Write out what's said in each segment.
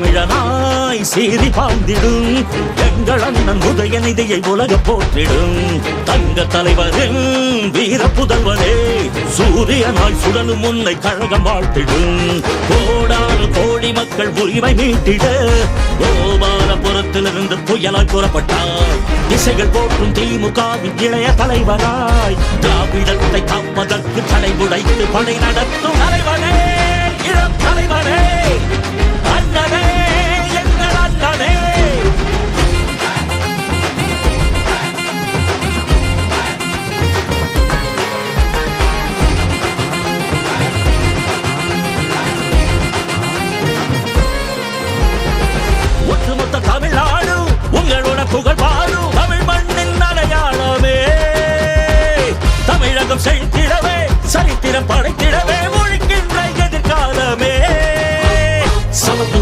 தமிழனாய் சீறி பாழ்ந்திடும் எங்கள் அண்ணன் உதயநிதியை உலக போற்றிடும். தங்க தலைவரின் வீர புதல்வனே சூரியனாய் சுடலும் உன்னை கழகம் வாழ்த்திடும். கோடாறு கோடி மக்கள் உரிமை மீட்டிட கோபாலபுரத்திலிருந்து புயலாய் புறப்பட்டார் திசைகள் போற்றும் திமுகவின் இளைய தலைவராய் திராவிடத்தை காப்பதற்கு தடை உடைத்து படை நடத்தும் தலைவனே.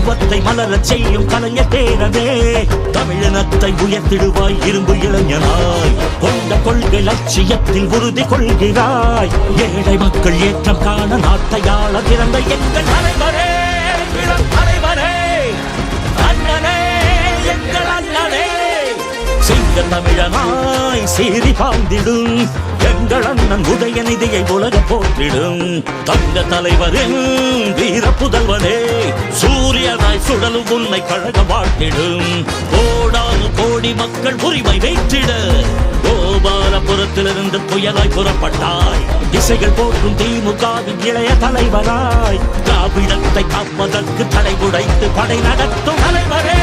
சமத்துவத்தை மலரச் செய்யும் கலைஞர் பேரவே தமிழினத்தை உயர்த்திடுவாய் இரும்பு இளைஞனாய். கொண்ட கொள்கை லட்சியத்தில் உறுதி கொள்கிறாய். ஏழை மக்கள் ஏற்றம் காண நாட்டையாள திறந்த எங்கள் தலைவரே தலைவரே. அண்ணனே எங்கள் அண்ணனே. சிங்க தமிழனாய் சீறி பாந்திடும் எங்கள் அண்ணன் உதயநிதியை உலக போற்றிடும். தங்க தலைவரின் வீர புதல்வனே சூரியனாய் சுடலும் உன்னை கழக வாழ்த்திடும். கோடானு கோடி மக்கள் உரிமை வைத்திட கோபாலபுரத்திலிருந்து புயலாய் புறப்பட்டாய். திசைகள் போற்றும் திமுகவின் இளைய தலைவராய் திராவிடத்தை காப்பதற்கு தலை உடைத்து படை நடத்தும் தலைவரே.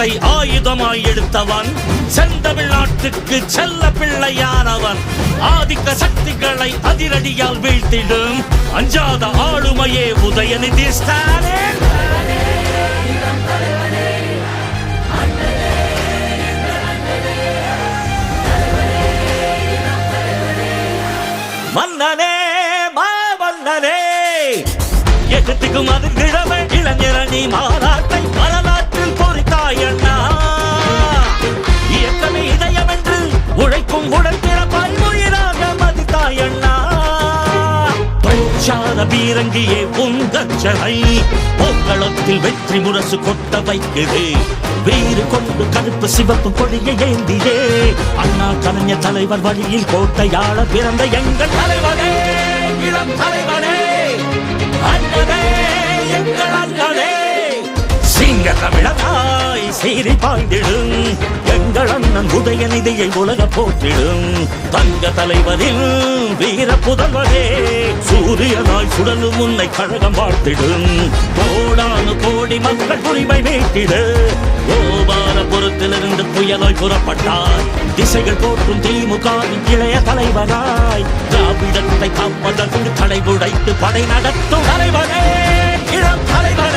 முழக்கத்தை ஆயுதமாய் எடுத்தவன். செந்தமிழ்நாட்டுக்கு செல்ல பிள்ளையானவன். ஆதிக்க சக்திகளை அதிரடியால் வீழ்த்திடும். அஞ்சாத ஆளுமையே உதயநிதி ஸ்டாலின். மன்னனே மன்னனே எகத்துக்கும் அது கிழமை இளைஞரணி மாநாட்டை வரலாறு அண்ணா இயக்கமே இதயம் உழைக்கும் உடல் பிறப்பாய் உயிராக மதித்தாய் அண்ணா பிரச்சார பீரங்கியே உங்கச்சலை பொங்கலத்தில் வெற்றி முரசு கொட்ட வைக்குது. வீறு கொண்டு கருப்பு சிவப்பு கொடியை ஏந்தியே. அண்ணா கலைஞர் தலைவர் வழியில் கோட்டையாள பிறந்த எங்கள் தலைவனே இளம் தலைவனே. அண்ணனே. எங்க தமிழனாய் சீறி பாய்ந்திடும். எங்கள் அண்ணன் உதயநிதியை உலக போற்றிடும். தங்க தலைவரில் வீர புதல்வரே சூரியனாய் சுடலும் உன்னை கழகம் வாழ்த்திடும். கோடானு கோடி மக்கள் உரிமை மீட்டிட. கோபாலபுரத்திலிருந்து புயலாய் புறப்பட்டார் திசைகள் போற்றும் திமுகவின் இளைய தலைவராய் திராவிடத்தை காப்பதற்கு தலை உடைத்து படை நடத்தும் தலைவரே இளம் தலைவர்